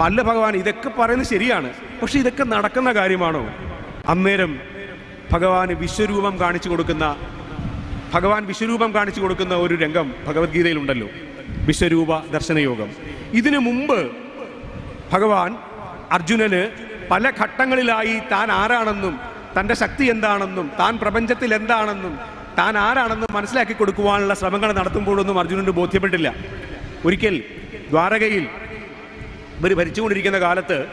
പല്ല ഭഗവാൻ ഇതൊക്കെ പറയുന്നത് ശരിയാണ്. പക്ഷെ ഇതൊക്കെ നടക്കുന്ന കാര്യമാണോ? അന്നേരം ഭഗവാന് വിശ്വരൂപം കാണിച്ചു കൊടുക്കുന്ന ഭഗവാൻ വിശ്വരൂപം കാണിച്ചു കൊടുക്കുന്ന ഒരു രംഗം ഭഗവത്ഗീതയിലുണ്ടല്ലോ വിശ്വരൂപ ദർശനയോഗം. ഇതിനു മുമ്പ് ഭഗവാൻ അർജുനന് പല ഘട്ടങ്ങളിലായി താൻ ആരാണെന്നും തന്റെ ശക്തി എന്താണെന്നും താൻ പ്രപഞ്ചത്തിൽ എന്താണെന്നും താൻ ആരാണെന്നും മനസ്സിലാക്കി കൊടുക്കുവാനുള്ള ശ്രമങ്ങൾ നടത്തുമ്പോഴൊന്നും അർജുനന് ബോധ്യപ്പെട്ടില്ല. ഒരിക്കൽ ദ്വാരകയിൽ ഇവർ ഭരിച്ചുകൊണ്ടിരിക്കുന്ന കാലത്ത്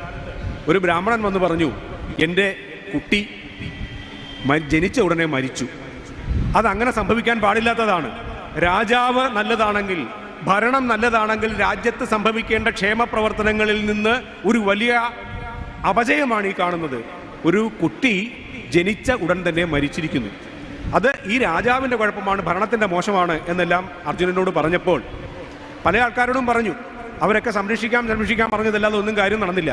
ഒരു ബ്രാഹ്മണൻ വന്ന് പറഞ്ഞു എന്റെ കുട്ടി ജനിച്ച ഉടനെ മരിച്ചു. അതങ്ങനെ സംഭവിക്കാൻ പാടില്ലാത്തതാണ്. രാജാവ് നല്ലതാണെങ്കിൽ ഭരണം നല്ലതാണെങ്കിൽ രാജ്യത്ത് സംഭവിക്കേണ്ട ക്ഷേമ പ്രവർത്തനങ്ങളിൽ നിന്ന് ഒരു വലിയ അപജയമാണ് ഈ കാണുന്നത്. ഒരു കുട്ടി ജനിച്ച ഉടൻ തന്നെ മരിച്ചിരിക്കുന്നു. അത് ഈ രാജാവിന്റെ കുഴപ്പമാണ് ഭരണത്തിന്റെ മോശമാണ് എന്നെല്ലാം അർജുനനോട് പറഞ്ഞപ്പോൾ പല ആൾക്കാരോടും പറഞ്ഞു. അവരൊക്കെ സംരക്ഷിക്കാം സംരക്ഷിക്കാൻ പറഞ്ഞതല്ലാതെ ഒന്നും കാര്യം നടന്നില്ല.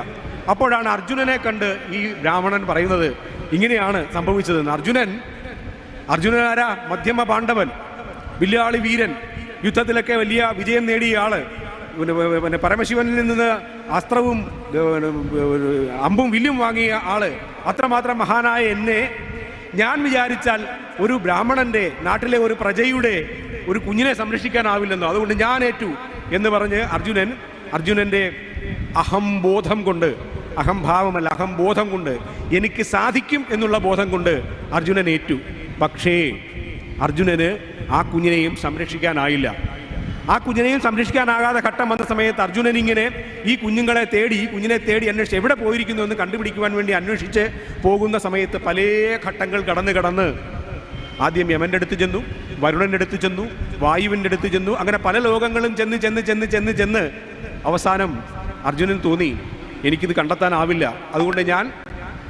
അപ്പോഴാണ് അർജുനനെ കണ്ട് ഈ ബ്രാഹ്മണൻ പറയുന്നത് ഇങ്ങനെയാണ് സംഭവിച്ചതെന്ന്. അർജുനൻ ആരാ? മധ്യമ പാണ്ഡവൻ വില്ലാളി വീരൻ യുദ്ധത്തിലൊക്കെ വലിയ വിജയം നേടിയ ആൾ. പിന്നെ പരമശിവനിൽ നിന്ന് അസ്ത്രവും അമ്പും വില്ലും വാങ്ങിയ ആൾ. അത്രമാത്രം മഹാനായ എന്നെ ഞാൻ വിചാരിച്ചാൽ ഒരു ബ്രാഹ്മണന്റെ നാട്ടിലെ ഒരു പ്രജയുടെ ഒരു കുഞ്ഞിനെ സംരക്ഷിക്കാനാവില്ലെന്നോ. അതുകൊണ്ട് ഞാൻ ഏറ്റു എന്ന് പറഞ്ഞ് അർജുനൻ അർജുനന്റെ അഹംബോധം കൊണ്ട് അഹംഭാവമല്ല അഹംബോധം കൊണ്ട് എനിക്ക് സാധിക്കും എന്നുള്ള ബോധം കൊണ്ട് അർജുനൻ ഏറ്റു. പക്ഷേ അർജുനന് ആ കുഞ്ഞിനെയും സംരക്ഷിക്കാനായില്ല. ആ കുഞ്ഞിനെയും സംരക്ഷിക്കാനാകാതെ ഘട്ടം വന്ന സമയത്ത് അർജുനൻ ഇങ്ങനെ ഈ കുഞ്ഞുങ്ങളെ തേടി കുഞ്ഞിനെ തേടി അന്വേഷിച്ച് എവിടെ പോയിരിക്കുന്നു എന്ന് കണ്ടുപിടിക്കുവാൻ വേണ്ടി അന്വേഷിച്ച് പോകുന്ന സമയത്ത് പല ഘട്ടങ്ങൾ കടന്നു കടന്ന് ആദ്യം യമന്റെ അടുത്ത് ചെന്നു വരുണന്റെ അടുത്ത് ചെന്നു വായുവിന്റെ അടുത്ത് ചെന്നു അങ്ങനെ പല ലോകങ്ങളും ചെന്ന് ചെന്ന് ചെന്ന് ചെന്ന് ചെന്ന് അവസാനം അർജുനൻ തോന്നി എനിക്കിത് കണ്ടെത്താനാവില്ല. അതുകൊണ്ട് ഞാൻ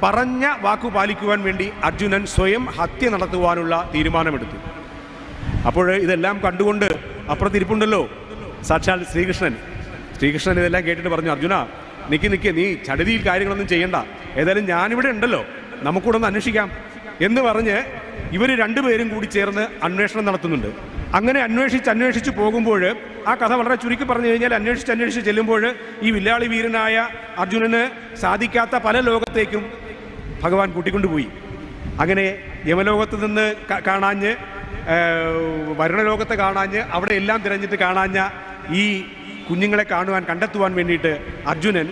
പറഞ്ഞ വാക്കു പാലിക്കുവാൻ വേണ്ടി അർജുനൻ സ്വയം ഹത്യ നടത്തുവാനുള്ള തീരുമാനമെടുത്തു. അപ്പോൾ ഇതെല്ലാം കണ്ടുകൊണ്ട് അപ്പുറത്തിരിപ്പുണ്ടല്ലോ സാക്ഷാൽ ശ്രീകൃഷ്ണൻ. ശ്രീകൃഷ്ണൻ ഇതെല്ലാം കേട്ടിട്ട് പറഞ്ഞു അർജുന നിക്ക് നിക്ക് നീ ചടുതിയിൽ കാര്യങ്ങളൊന്നും ചെയ്യണ്ട. ഏതായാലും ഞാനിവിടെ ഉണ്ടല്ലോ. നമുക്കൂടെ ഒന്ന് അന്വേഷിക്കാം. എന്ന് പറഞ്ഞ് ഇവർ രണ്ടുപേരും കൂടി ചേർന്ന് അന്വേഷണം നടത്തുന്നുണ്ട്. അങ്ങനെ അന്വേഷിച്ച് അന്വേഷിച്ച് പോകുമ്പോൾ ആ കഥ വളരെ ചുരുക്കി പറഞ്ഞു കഴിഞ്ഞാൽ അന്വേഷിച്ച് അന്വേഷിച്ച് ചെല്ലുമ്പോൾ ഈ വില്ലാളി വീരനായ അർജുനന് സാധിക്കാത്ത പല ലോകത്തേക്കും ഭഗവാൻ കൂട്ടിക്കൊണ്ടുപോയി. അങ്ങനെ യമലോകത്ത് നിന്ന് കാണാഞ്ഞ് വരുണലോകത്ത് കാണാഞ്ഞ് അവിടെ എല്ലാം തിരഞ്ഞിട്ട് കാണാഞ്ഞ ഈ കുഞ്ഞുങ്ങളെ കാണുവാൻ കണ്ടെത്തുവാൻ വേണ്ടിയിട്ട് അർജുനൻ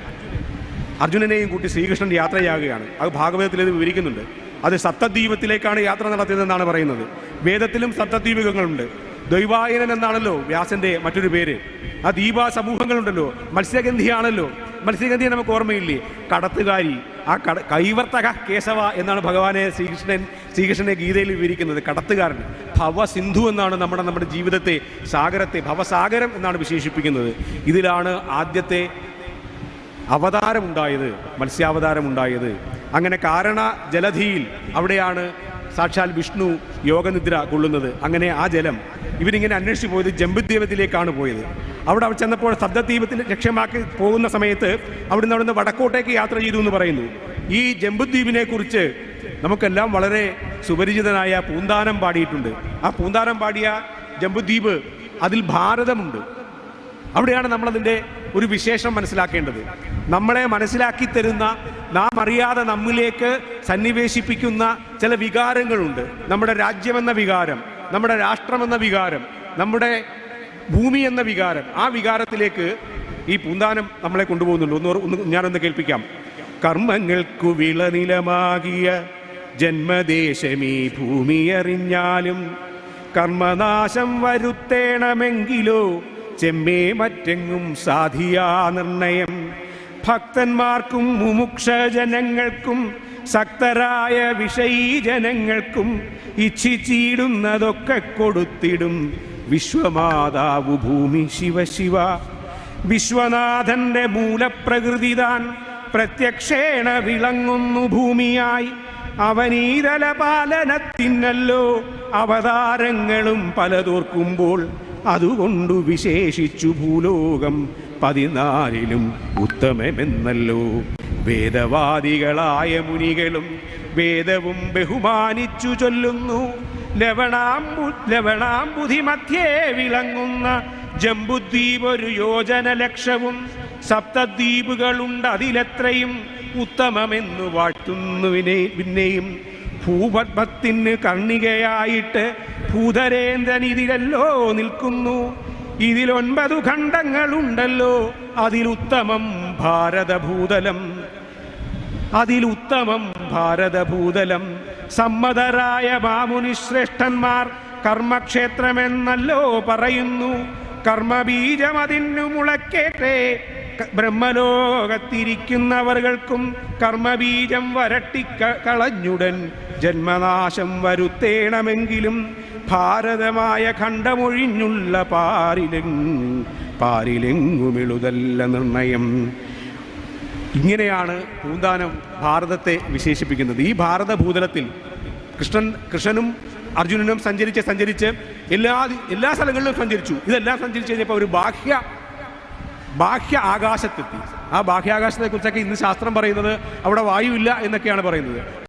അർജുനനെയും കൂട്ടി ശ്രീകൃഷ്ണൻ യാത്രയാകുകയാണ്. അത് ഭാഗവതത്തിൽ ഇത് വിവരിക്കുന്നുണ്ട്. അത് സപ്തദ്വീപത്തിലേക്കാണ് യാത്ര നടത്തിയതെന്നാണ് പറയുന്നത്. വേദത്തിലും സപ്തദ്വീപകങ്ങളുണ്ട്. ദൈവായനൻ എന്നാണല്ലോ വ്യാസന്റെ മറ്റൊരു പേര്. ആ ദീപാ സമൂഹങ്ങളുണ്ടല്ലോ മത്സ്യഗന്ധിയാണല്ലോ. മത്സ്യഗന്ധിയെ നമുക്ക് ഓർമ്മയില്ലേ? കടത്തുകാരി ആ കട കൈവർത്തക കേശവ എന്നാണ് ഭഗവാനെ ശ്രീകൃഷ്ണൻ ശ്രീകൃഷ്ണനെ ഗീതയിൽ വിവരിക്കുന്നത്. കടത്തുകാരൻ ഭവസിന്ധു എന്നാണ് നമ്മുടെ നമ്മുടെ ജീവിതത്തെ സാഗരത്തെ ഭവസാഗരം എന്നാണ് വിശേഷിപ്പിക്കുന്നത്. ഇതിലാണ് ആദ്യത്തെ അവതാരമുണ്ടായത് മത്സ്യാവതാരമുണ്ടായത്. അങ്ങനെ കാരണ ജലധിയിൽ അവിടെയാണ് സാക്ഷാൽ വിഷ്ണു യോഗനിദ്ര കൊള്ളുന്നത്. അങ്ങനെ ആ ജലം ഇവരിങ്ങനെ അന്വേഷിച്ച് പോയത് ജമ്പുദ്വീപത്തിലേക്കാണ് പോയത്. അവിടെ അവിടെ ചെന്നപ്പോൾ ശബ്ദദ്വീപത്തിൽ ലക്ഷ്യമാക്കി പോകുന്ന സമയത്ത് അവിടുന്ന് അവിടുന്ന് വടക്കോട്ടേക്ക് യാത്ര ചെയ്തു എന്ന് പറയുന്നു. ഈ ജമ്പുദ്വീപിനെ കുറിച്ച് നമുക്കെല്ലാം വളരെ സുപരിചിതനായ പൂന്താനം പാടിയിട്ടുണ്ട്. ആ പൂന്താനം പാടിയ ജമ്പുദ്വീപ് അതിൽ ഭാരതമുണ്ട്. അവിടെയാണ് നമ്മളതിന്റെ ഒരു വിശേഷം മനസ്സിലാക്കേണ്ടത്. നമ്മളെ മനസ്സിലാക്കി തരുന്ന നാം അറിയാതെ നമ്മിലേക്ക് സന്നിവേശിപ്പിക്കുന്ന ചില വികാരങ്ങളുണ്ട്. നമ്മുടെ രാജ്യമെന്ന വികാരം നമ്മുടെ രാഷ്ട്രമെന്ന വികാരം നമ്മുടെ ഭൂമി എന്ന വികാരം ആ വികാരത്തിലേക്ക് ഈ പൂന്താനം നമ്മളെ കൊണ്ടുപോകുന്നുണ്ട്. ഒന്ന് ഒന്ന് ഞാനൊന്ന് കേൾപ്പിക്കാം. കർമ്മങ്ങൾക്കു വിളനിലമാകിയ ജന്മദേശമീ ഭൂമി അറിഞ്ഞാലും കർമ്മനാശം വരുത്തേണമെങ്കിലോ ചെമ്മേ മറ്റെങ്ങും സാധിയാ നിർണയം. ഭക്തന്മാർക്കും മുമുക്ഷ ജനങ്ങൾക്കും ശക്തരായ വിഷയീ ജനങ്ങൾക്കും ഇച്ഛിച്ചിടുന്നതൊക്കെ കൊടുത്തിടും വിശ്വമാതാവു ഭൂമി ശിവശിവ വിശ്വനാഥന്റെ മൂലപ്രകൃതി താൻ പ്രത്യക്ഷേണ വിളങ്ങുന്നു ഭൂമിയായി. അവനീതല പാലനത്തിനല്ലോ അവതാരങ്ങളും പലതോർക്കുമ്പോൾ അതുകൊണ്ടു വിശേഷിച്ചു ഭൂലോകം പതിനാലിലും ഉത്തമമെന്നല്ലോ. വേദവാദികളായ മുനികളും വേദവും ബഹുമാനിച്ചു ചൊല്ലുന്നു. ലവണാംബു ലവണാംബുധി മധ്യേ വിളങ്ങുന്ന ജംബുദ്വീപ് ഒരു യോജന ലക്ഷവും സപ്തദ്വീപുകളുണ്ട് അതിലെത്രയും ഉത്തമമെന്നു വാഴ്ത്തുന്നുവിനെ പിന്നെയും ഭൂപത്മത്തിന് കർണികയായിട്ട് ഭൂതരേന്ദ്രൻ ഇതിലല്ലോ നിൽക്കുന്നു. ഇതിൽ ഒൻപതു ഖണ്ഡങ്ങളുണ്ടല്ലോ. അതിലുത്തമം ഭാരതഭൂതലം. അതിലുത്തമം ഭാരതഭൂതലം. സമ്മതരായ മാമുനിശ്രേഷ്ഠന്മാർ കർമ്മക്ഷേത്രമെന്നല്ലോ പറയുന്നു. കർമ്മബീജം അതിനു മുളക്കേറ്റേ ബ്രഹ്മലോകത്തിരിക്കുന്നവർകൾക്കും കർമ്മബീജം വരട്ടിക്ക കളഞ്ഞുടൻ. ജന്മനാശം വരുത്തേണമെങ്കിലും ഭാരതമായ ഖണ്ഡമൊഴിഞ്ഞുള്ള പാരിലെങ് പാരിലെങ്ങുമിളുതല്ല നിർണയം. ഇങ്ങനെയാണ് പൂന്താനം ഭാരതത്തെ വിശേഷിപ്പിക്കുന്നത്. ഈ ഭാരത ഭൂതലത്തിൽ കൃഷ്ണൻ കൃഷ്ണനും അർജുനനും സഞ്ചരിച്ച് സഞ്ചരിച്ച് എല്ലാ എല്ലാ സ്ഥലങ്ങളിലും സഞ്ചരിച്ചു. ഇതെല്ലാം സഞ്ചരിച്ച് കഴിഞ്ഞപ്പോൾ ഒരു ബാഹ്യ ബാഹ്യ ആകാശത്തെത്തി. ആ ബാഹ്യാകാശത്തെ കുറിച്ചൊക്കെ ഇന്ന് ശാസ്ത്രം പറയുന്നത് അവിടെ വായുവില്ല എന്നൊക്കെയാണ് പറയുന്നത്.